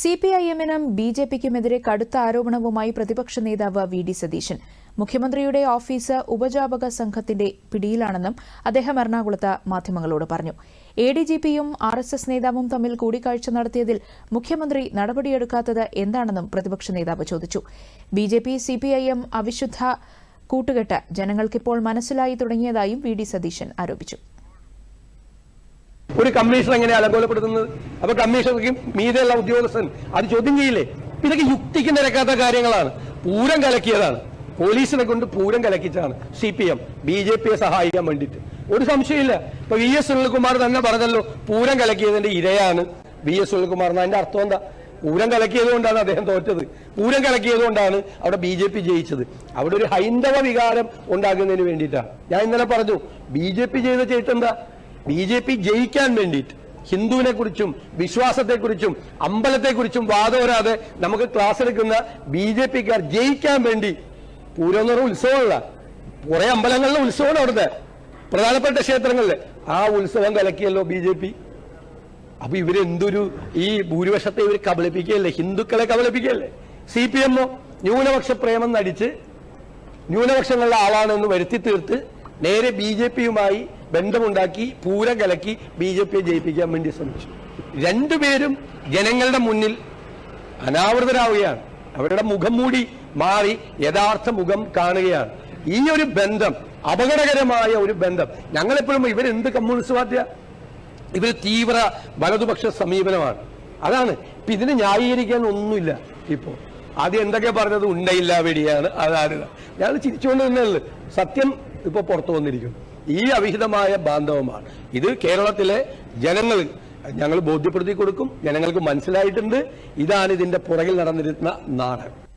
C P I എമ്മിനും B J പിക്കുമെതിരെ കടുത്ത ആരോപണവുമായി പ്രതിപക്ഷ നേതാവ് വി ഡി സതീശൻ. മുഖ്യമന്ത്രിയുടെ ഓഫീസ് ഉപജാപക സംഘത്തിന്റെ പിടിയിലാണെന്നും അദ്ദേഹം എറണാകുളത്ത് മാധ്യമങ്ങളോട് പറഞ്ഞു. എ ഡി ജി പിയും ആർ എസ് എസ് നേതാവും തമ്മിൽ കൂടിക്കാഴ്ച നടത്തിയതിൽ മുഖ്യമന്ത്രി നടപടിയെടുക്കാത്തത് എന്താണെന്നും പ്രതിപക്ഷ നേതാവ് ചോദിച്ചു. B J P C P I M അവിശുദ്ധ കൂട്ടുകെട്ട് ജനങ്ങൾക്കിപ്പോൾ മനസ്സിലായി തുടങ്ങിയതായും വി ഡി സതീശൻ ആരോപിച്ചു. ഒരു കമ്മീഷൻ എങ്ങനെ അലങ്കോലപ്പെടുത്തുന്നത്? അപ്പൊ കമ്മീഷണർക്ക് മീതെയുള്ള ഉദ്യോഗസ്ഥൻ അത് ചോദ്യം ചെയ്യില്ലേ? ഇതൊക്കെ യുക്തിക്ക് നിരക്കാത്ത കാര്യങ്ങളാണ്. പൂരം കലക്കിയതാണ്. പോലീസിനെ കൊണ്ട് Pooram കലക്കിച്ചാണ് C P M B J പിയെ സഹായിക്കാൻ വേണ്ടിയിട്ട്. ഒരു സംശയമില്ല. ഇപ്പൊ വി എസ് സുനിൽകുമാർ തന്നെ പറഞ്ഞല്ലോ പൂരം കലക്കിയതിന്റെ ഇരയാണ് വി എസ് സുനിൽകുമാർ അതിന്റെ അർത്ഥം എന്താ? പൂരം കലക്കിയത് കൊണ്ടാണ് അദ്ദേഹം തോറ്റത്. പൂരം കലക്കിയത് കൊണ്ടാണ് അവിടെ ബി ജെ പി ജയിച്ചത്. അവിടെ ഒരു ഹൈന്ദവ വികാരം ഉണ്ടാകുന്നതിന് വേണ്ടിയിട്ടാണ്. ഞാൻ ഇന്നലെ പറഞ്ഞു ബി ജെ പി ചെയ്ത ചെയ്തെന്താ ബി ജെ പി ജയിക്കാൻ വേണ്ടിയിട്ട് ഹിന്ദുവിനെ കുറിച്ചും വിശ്വാസത്തെക്കുറിച്ചും അമ്പലത്തെക്കുറിച്ചും വാദോരാതെ നമുക്ക് ക്ലാസ് എടുക്കുന്ന ബി ജെ പിക്കാർ ജയിക്കാൻ വേണ്ടി പൂരം എന്ന് ഉത്സവമല്ല കുറെ അമ്പലങ്ങളിലെ ഉത്സവമാണ് അവിടുത്തെ പ്രധാനപ്പെട്ട ക്ഷേത്രങ്ങളിലെ ആ ഉത്സവം കലക്കിയല്ലോ ബി ജെ പി. അപ്പൊ ഇവരെന്തൊരു ഈ ഭൂരിപക്ഷത്തെ ഇവർ കബളിപ്പിക്കുകയല്ലേ? ഹിന്ദുക്കളെ കബളിപ്പിക്കുകയല്ലേ? സി പി എമ്മോ ന്യൂനപക്ഷ പ്രേമം നടിച്ച് ന്യൂനപക്ഷങ്ങളുടെ ആളാണെന്ന് വരുത്തി തീർത്ത് നേരെ ബി ജെ പിയുമായി ബന്ധമുണ്ടാക്കി പൂരം കലക്കി ബി ജെ പിയെ ജയിപ്പിക്കാൻ വേണ്ടി ശ്രമിച്ചു. രണ്ടുപേരും ജനങ്ങളുടെ മുന്നിൽ അനാവൃതരാവുകയാണ്. അവരുടെ മുഖം മൂടി മാറി യഥാർത്ഥ മുഖം കാണുകയാണ്. ഈ ഒരു ബന്ധം അപകടകരമായ ഒരു ബന്ധം. ഞങ്ങളെപ്പോഴും ഇവരെന്ത് കമ്മ്യൂണിസ്റ്റ് പാർട്ടിയാ? ഇവർ തീവ്ര വലതുപക്ഷ സമീപനമാണ്. അതാണ്. ഇപ്പൊ ഇതിനെ ന്യായീകരിക്കാൻ ഒന്നുമില്ല ഇപ്പോ. ആദ്യം എന്തൊക്കെ പറഞ്ഞത് ഉണ്ടയില്ല വെടിയാണ്. അതാണ്. ഞാൻ ചിരിച്ചുകൊണ്ട് തന്നെയുള്ളു സത്യം ഇപ്പൊ പുറത്തു വന്നിരിക്കുന്നു. ഈ അവിഹിതമായ ബാന്ധവമാണ്. ഇത് കേരളത്തിലെ ജനങ്ങൾ ഞങ്ങൾ ബോധ്യപ്പെടുത്തി കൊടുക്കും ജനങ്ങൾക്ക് മനസ്സിലായിട്ടുണ്ട്. ഇതാണ് ഇതിന്റെ പുറകിൽ നടന്നിരുന്ന നാടകം.